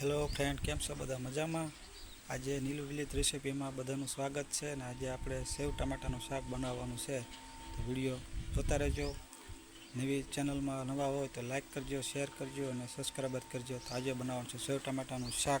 Hello friend, કેમ છો બધા મજામાં? આજે નીલું વિલીત રેસીપીમાં બધાનું સ્વાગત છે અને આજે આપણે સેવ ટમાટાનું શાક બનાવવાનું છે. તો વીડિયો જોતા રહેજો. નવી ચેનલમાં નવા હોય તો લાઇક કરજો, શેર કરજો અને સબસ્ક્રાઈબર કરજો. તો આજે બનાવવાનું છે સેવ ટમાટાનું શાક.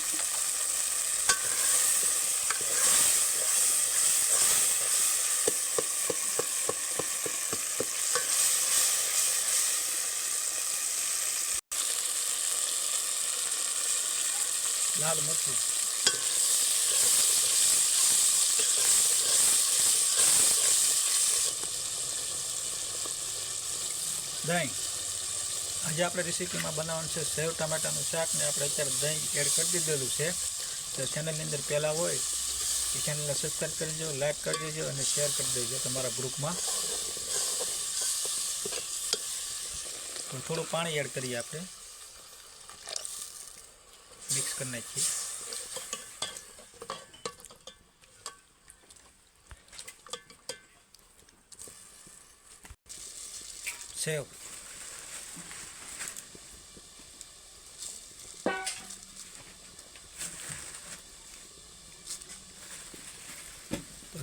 દે લાલ મરચું દહીં આજે આપણે રેસીપીમાં બનાવવાનું છે સેવ ટમાટાનું શાક ને આપણે અત્યારે દહીં એડ કરી દીધેલું છે. તો ચેનલની અંદર પહેલાં હોય એ ચેનલને સબસ્ક્રાઈબ કરી દેજો લાઇક કરી દેજો અને શેર કરી દેજો તમારા ગ્રુપમાં તો થોડું પાણી એડ કરીએ આપણે. મિક્સ કરી નાખીએ. સેવ.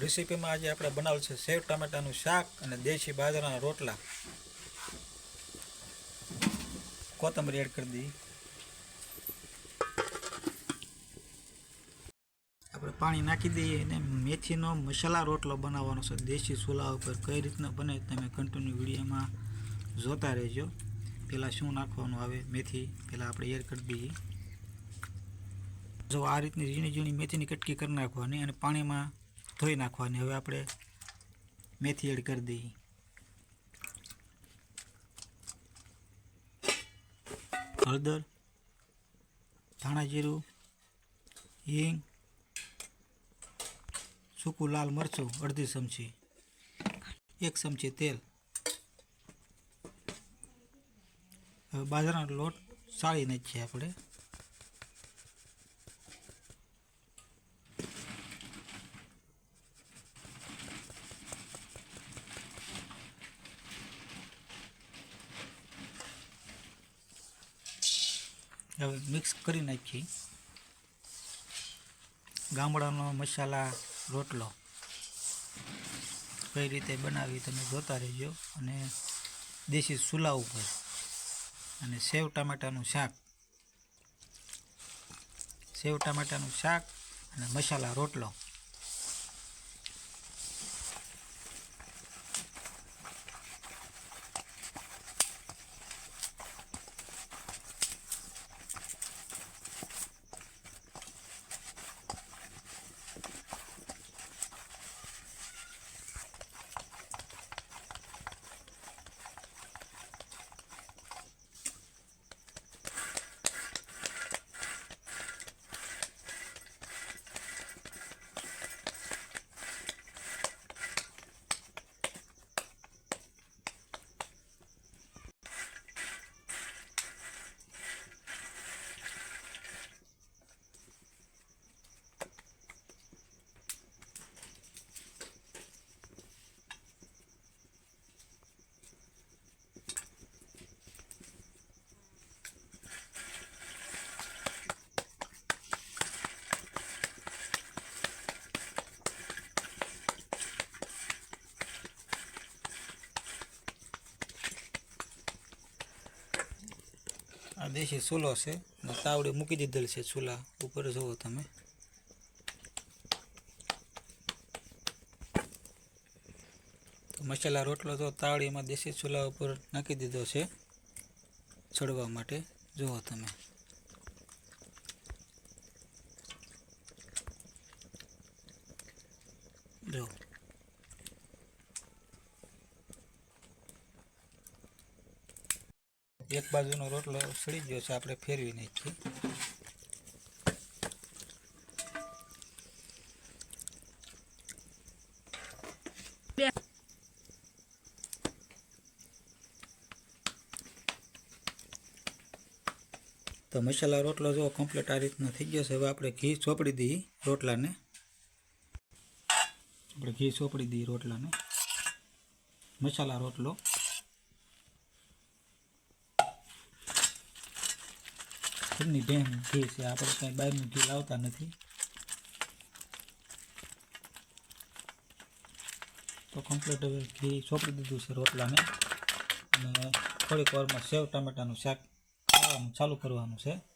રેસીપીમાં આજે આપણે બનાવેલ છે સેવ ટામેટાનું શાક અને દેશી બાજરાના રોટલા. કોથમરી એડ કરી દઈએ આપણે પાણી નાખી દઈએ અને મેથીનો મસાલા રોટલો બનાવવાનો છે. દેશી ચૂલા ઉપર કઈ રીતના બને તમે કન્ટિન્યુ વિડીયોમાં જોતા રહેજો. પહેલાં શું નાખવાનું આવે? મેથી. પહેલાં આપણે એડ કરી દઈએ. જો આ રીતની ઝીણી ઝીણી મેથીની કટકી કરી નાખવાની અને પાણીમાં ધોઈ નાખવાની. હવે આપણે મેથી એડ કરી દઈએ. હળદર, ધાણા જીરું, હિંગ, સૂકું લાલ મરચું, અડધી ચમચી. એક ચમચી તેલ. હવે બાજરાનો લોટ સાળી નાખીએ આપણે. હવે મિક્સ કરી નાખી. ગામડાનો મસાલા, રોટલો. કઈ રીતે બનાવી તમે જોતા રહેજો. અને દેશી ચૂલા ઉપર. અને સેવ ટામેટાનું શાક. સેવ ટામેટાનું શાક અને મસાલા, રોટલો. આ દેશી ચૂલો છે. અને તાવડી મૂકી દીધેલ છે ચૂલા ઉપર જુઓ તમે. મસાલા રોટલો તો તાવડીમાં દેશી ચૂલા ઉપર નાખી દીધો છે ચડવા માટે. જુઓ તમે. જો એક બાજુનો રોટલો સડી ગયો છે, આપણે ફેરવી નાખીએ. તો મસાલા રોટલો જો કમ્પ્લીટ આ રીતનો થઈ ગયો છે, હવે આપણે ઘી ચોપડી દઈએ રોટલાને. આપણે ઘી ચોપડી દઈએ રોટલાને. મસાલા રોટલો. ઘરની ડેમ ઘી છે, આપણે કંઈ બહારનું ઘી લાવતા નથી. તો કમ્પ્લીટ હવે ઘી ચોપડી દીધું છે રોટલાને. અને થોડીક વારમાં સેવ, ટામેટાનું શાક ખાવાનું ચાલુ કરવાનું છે.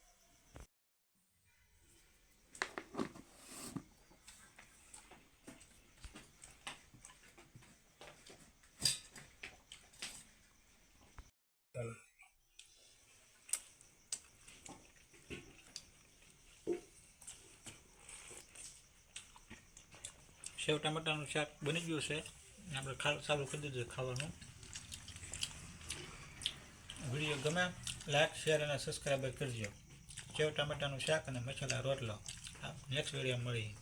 સેવ ટામેટાનું શાક બની ગયું છે. આપણે ચાલુ કરી દીધું ખાવાનું. વીડિયો ગમે, લાઈક, શેર અને સબસ્ક્રાઈબ કરજો. સેવ ટામેટાનું શાક અને મસાલા રોટલો. નેક્સ્ટ વીડિયો મળી.